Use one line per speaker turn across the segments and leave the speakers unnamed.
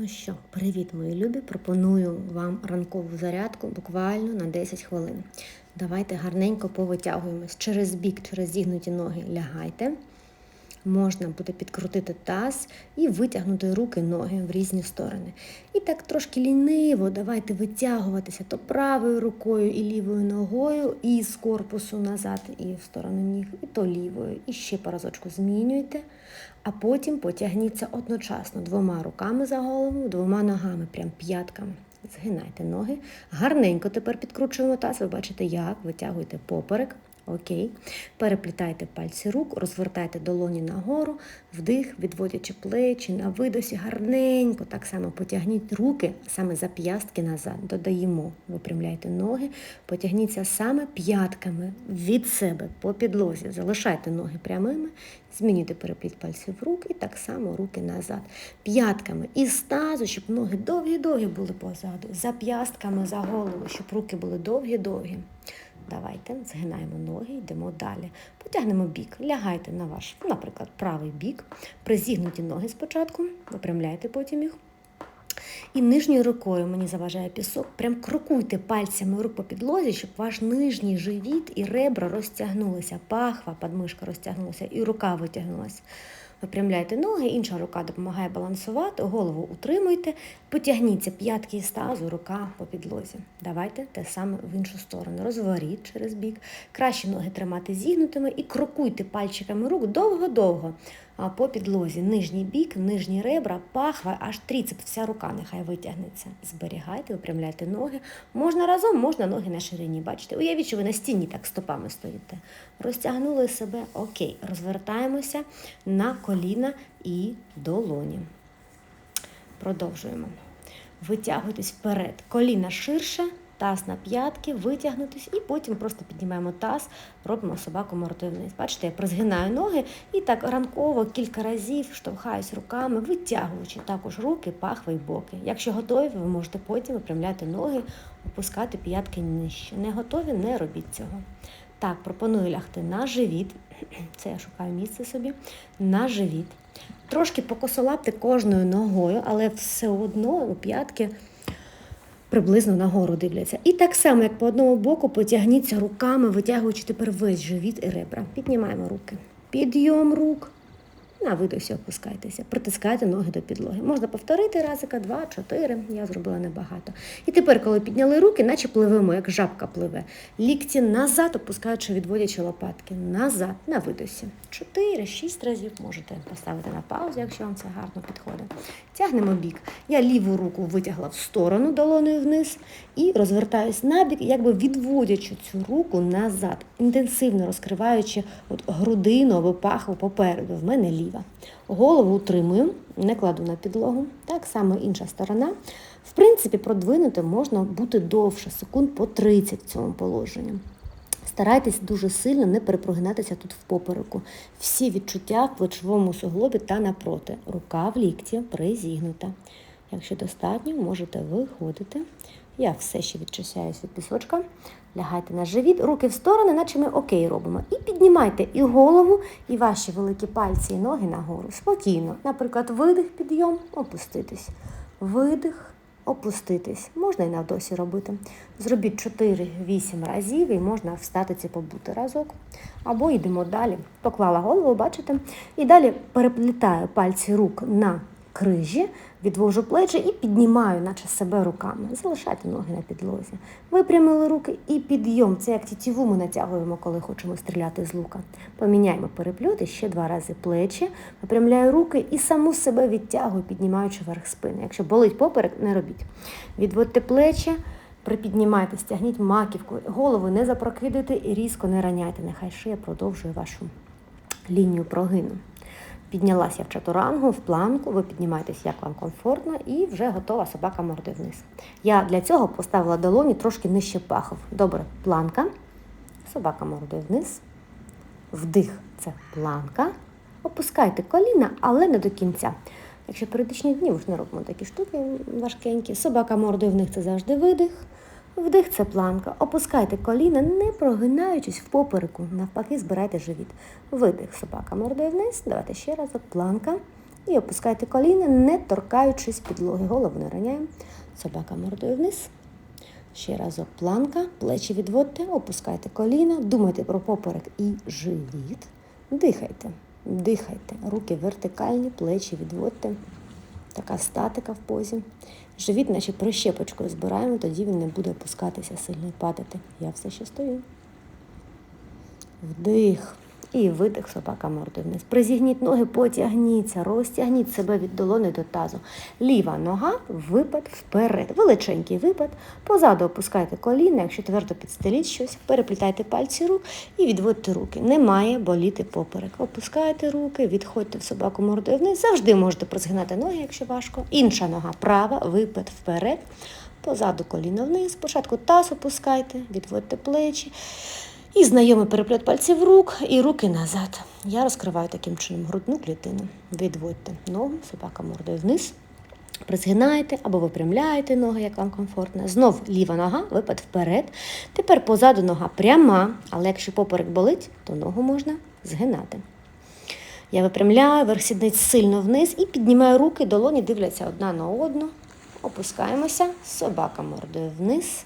Ну що, привіт, мої любі! Пропоную вам ранкову зарядку буквально на 10 хвилин. Давайте гарненько повитягуємось через бік, через зігнуті ноги лягайте. Можна буде підкрутити таз і витягнути руки, ноги в різні сторони. І так трошки ліниво давайте витягуватися то правою рукою і лівою ногою, і з корпусу назад, і в сторону ніг, і то лівою. І ще по разочку змінюйте. А потім потягніться одночасно двома руками за голову, двома ногами, прям п'ятками. Згинайте ноги. Гарненько тепер підкручуємо таз. Ви бачите, як витягуєте поперек. Окей. Переплітайте пальці рук, розвертайте долоні нагору, вдих, відводячи плечі на видосі, гарненько. Так само потягніть руки саме за п'ястки назад. Додаємо, випрямляйте ноги, потягніться саме п'ятками від себе по підлозі. Залишайте ноги прямими, змінюйте перепліт пальців рук і так само руки назад. П'ятками із тазу, щоб ноги довгі-довгі були позаду, за п'ястками за голову, щоб руки були довгі-довгі. Давайте згинаємо ноги, йдемо далі. Потягнемо бік, лягайте на ваш, наприклад, правий бік, призігнуті ноги спочатку, випрямляйте потім їх. І нижньою рукою мені заважає пісок. Прям крокуйте пальцями рук по підлозі, щоб ваш нижній живіт і ребра розтягнулися, пахва, подмишка розтягнулася, і рука витягнулася. Випрямляйте ноги, інша рука допомагає балансувати, голову утримуйте, потягніться п'ятки із тазу, рука по підлозі. Давайте те саме в іншу сторону. Розворіть через бік. Краще ноги тримати зігнутими і крокуйте пальчиками рук довго-довго по підлозі. Нижній бік, нижні ребра, пахва, аж тріцеп, вся рука нехай витягнеться. Зберігайте, випрямляйте ноги. Можна разом, можна ноги на ширині. Бачите, уявіть, що ви на стіні так стопами стоїте. Розтягнули себе, окей. Розвертаємося на коліна і долоні. Продовжуємо. Витягуйтесь вперед. Коліна ширше, таз на п'ятки, витягнутись, і потім просто піднімаємо таз, робимо собаку мордою. Бачите, я призгинаю ноги і так ранково кілька разів штовхаюсь руками, витягуючи також руки, пахви і боки. Якщо готові, ви можете потім випрямляти ноги, опускати п'ятки нижче. Не готові, не робіть цього. Так, пропоную лягти на живіт. Це я шукаю місце собі. На живіт. Трошки покосолапти кожною ногою, але все одно у п'ятки приблизно нагору дивляться. І так само, як по одному боку, потягніться руками, витягуючи тепер весь живіт і ребра. Піднімаємо руки. Підйом рук. На видосі опускайтеся, притискайте ноги до підлоги. Можна повторити разика, два, чотири. Я зробила небагато. І тепер, коли підняли руки, наче пливемо, як жабка пливе. Лікті назад, опускаючи, відводячи лопатки. Назад, на видосі. Чотири, шість разів можете поставити на паузу, якщо вам це гарно підходить. Тягнемо бік. Я ліву руку витягла в сторону долоною вниз і розвертаюсь на бік, якби відводячи цю руку назад, інтенсивно розкриваючи от грудину або пахву попереду. В мене ліва. Голову утримую, не кладу на підлогу. Так само інша сторона. В принципі, продвинути можна бути довше, секунд по 30 в цьому положенні. Старайтесь дуже сильно не перепрогинатися тут в попереку. Всі відчуття в плечовому суглобі та напроти. Рука в лікті призігнута. Якщо достатньо, можете виходити. Я все ще відчищаюсь від пісочка. Лягайте на живіт, руки в сторони, наче ми окей робимо. І піднімайте і голову, і ваші великі пальці, і ноги нагору. Спокійно. Наприклад, видих, підйом, опуститись. Видих, опуститись. Можна і навдосі робити. Зробіть 4-8 разів і можна встати ці побути разок. Або йдемо далі. Поклала голову, бачите? І далі переплітаю пальці рук на крижі, відвожу плечі і піднімаю, наче себе руками. Залишайте ноги на підлозі. Випрямили руки і підйом. Це як тітіву ми натягуємо, коли хочемо стріляти з лука. Поміняємо перепльоти ще два рази плечі, випрямляю руки і саму себе відтягую, піднімаючи верх спини. Якщо болить поперек, не робіть. Відводьте плечі. Припіднімайте, стягніть маківку, голову не запрокидуйте і різко не раняйте. Нехай шия продовжує вашу лінію прогину. Піднялася в чатурангу, в планку, ви піднімаєтесь, як вам комфортно, і вже готова собака морди вниз. Я для цього поставила долоні трошки нижче пахов. Добре, планка, собака мордою вниз. Вдих це планка. Опускайте коліна, але не до кінця. Якщо періодичні дні, ви ж не робимо такі штуки важкенькі. Собака мордою вниз це завжди видих. Вдих це планка. Опускайте коліна, не прогинаючись в попереку. Навпаки, збирайте живіт. Видих, собака мордою вниз. Давайте ще раз. Планка. І опускайте коліна, не торкаючись підлоги. Голову не раняємо. Собака мордою вниз. Ще разок планка, плечі відводьте, опускайте коліна, думайте про поперек і живіт. Дихайте, дихайте. Руки вертикальні, плечі відводьте. Така статика в позі. Живіт, наче прищепочкою збираємо, тоді він не буде опускатися сильно і падати. Я все ще стою. Вдих. І видих собака мордою вниз. Призігніть ноги, потягніться, розтягніть себе від долони до тазу. Ліва нога, випад вперед. Величенький випад. Позаду опускайте коліна, якщо твердо підстеліть щось, переплітайте пальці рук і відводьте руки. Не має боліти поперек. Опускайте руки, відходьте в собаку мордою вниз. Завжди можете прозгинати ноги, якщо важко. Інша нога права, випад вперед. Позаду коліно вниз. Спочатку таз опускайте, відводьте плечі. І знайомий переплет пальців рук і руки назад. Я розкриваю таким чином грудну клітину. Відводьте ногу, собака мордою вниз. Призгинаєте або випрямляєте ноги, як вам комфортно. Знов ліва нога, випад вперед. Тепер позаду нога пряма, але якщо поперек болить, то ногу можна згинати. Я випрямляю, верх сідниць сильно вниз і піднімаю руки, долоні дивляться одна на одну. Опускаємося, собака мордою вниз.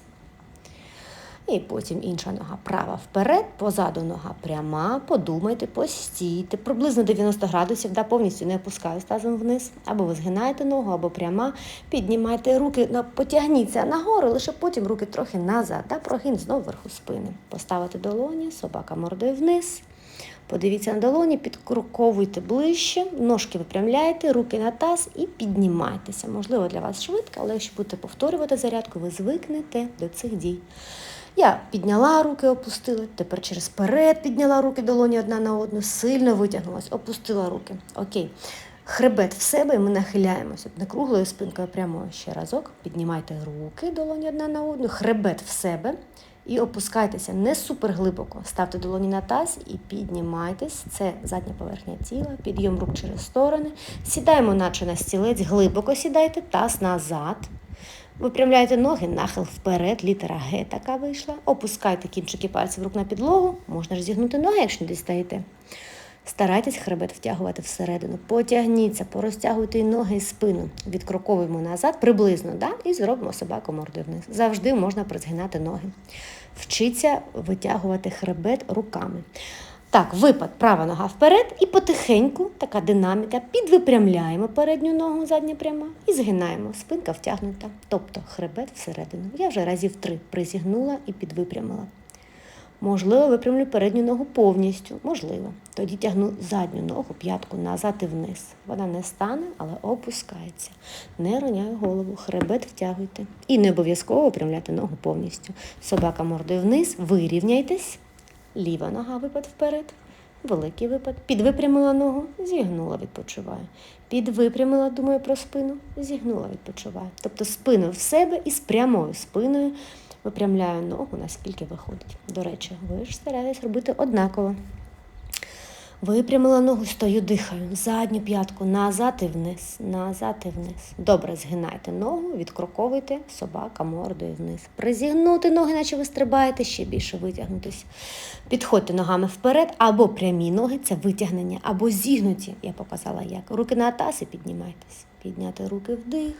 І потім інша нога права вперед, позаду нога пряма. Подумайте, постійте, приблизно 90 градусів, да, повністю не опускаюсь тазом вниз. Або ви згинаєте ногу, або пряма. Піднімайте руки, потягніться нагору, лише потім руки трохи назад. Да, прогин знову вверху спини. Поставити долоні, собака мордою вниз. Подивіться на долоні, підкруковуйте ближче, ножки випрямляйте, руки на таз і піднімайтеся. Можливо, для вас швидко, але якщо будете повторювати зарядку, ви звикнете до цих дій. Я підняла руки, опустила, тепер через перед підняла руки долоні одна на одну, сильно витягнулась, опустила руки. Окей. Хребет в себе і ми нахиляємося. Не круглою спинкою а прямою. Ще разок. Піднімайте руки, долоні одна на одну, хребет в себе і опускайтеся не супер глибоко. Ставте долоні на таз і піднімайтесь. Це задня поверхня тіла, підйом рук через сторони. Сідаємо, наче на стілець, глибоко сідайте, таз назад. Випрямляйте ноги, нахил вперед, літера Г така вийшла. Опускайте кінчики пальців рук на підлогу. Можна ж зігнути ноги, якщо не дістаєте. Старайтесь хребет втягувати всередину. Потягніться, порозтягуйте і ноги і спину. Відкроковуємо назад приблизно, да? і зробимо собаку мордою вниз. Завжди можна призгинати ноги. Вчіться витягувати хребет руками. Так, випад, права нога вперед і потихеньку, така динаміка, підвипрямляємо передню ногу, задня пряма, і згинаємо. Спинка втягнута, тобто хребет всередину. Я вже разів три призігнула і підвипрямила. Можливо, випрямлю передню ногу повністю. Можливо. Тоді тягну задню ногу, п'ятку назад і вниз. Вона не стане, але опускається. Не роняю голову, хребет втягуйте. І не обов'язково випрямляти ногу повністю. Собака мордою вниз, вирівняйтесь. Ліва нога випад вперед. Великий випад. Підвипрямила ногу, зігнула, відпочиваю. Підвипрямила, думаю про спину, зігнула, відпочиваю. Тобто спину в себе і з прямою спиною випрямляю ногу, наскільки виходить. До речі, ви ж стараєтесь робити однаково. Випрямила ногу, стою, дихаю. Задню п'ятку назад і вниз, назад і вниз. Добре, згинайте ногу, відкроковуйте, собака мордою вниз. Призігнути ноги, наче ви стрибаєте, ще більше витягнутися. Підходьте ногами вперед, або прямі ноги це витягнення, або зігнуті. Я показала як. Руки на таз і піднімайтесь. Підняти руки вдих.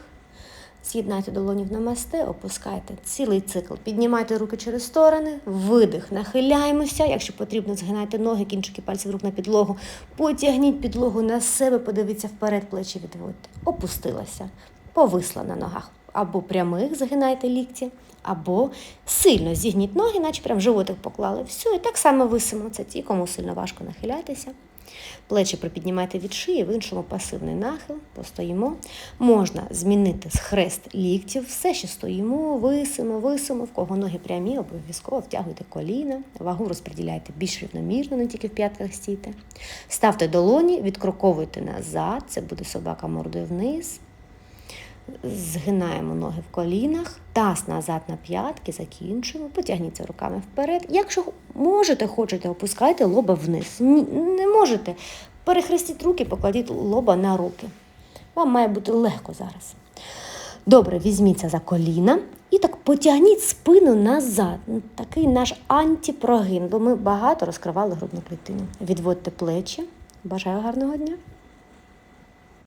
З'єднайте долоні в намасте, опускайте цілий цикл. Піднімайте руки через сторони, видих, нахиляємося. Якщо потрібно, згинайте ноги, кінчики пальців рук на підлогу. Потягніть підлогу на себе, подивіться вперед, плечі відводьте. Опустилася, повисла на ногах. Або прямих згинайте лікті, або сильно зігніть ноги, наче прям животик поклали. Все, і так само висимо. Це ті, кому сильно важко нахилятися. Плечі припіднімайте від шиї, в іншому пасивний нахил, постоїмо. Можна змінити схрест ліктів, все ще стоїмо, висимо, висимо, в кого ноги прямі, обов'язково втягуйте коліна, вагу розподіляйте більш рівномірно, не тільки в п'ятках стійте. Ставте долоні, відкроковуйте назад, це буде собака мордою вниз. Згинаємо ноги в колінах, таз назад на п'ятки, закінчуємо, потягніться руками вперед. Якщо можете, хочете, опускайте лоба вниз. Ні, не можете, перехрестіть руки, покладіть лоба на руки. Вам має бути легко зараз. Добре, візьміться за коліна і так потягніть спину назад. Такий наш антипрогин, бо ми багато розкривали грудну клітину. Відводьте плечі. Бажаю гарного дня!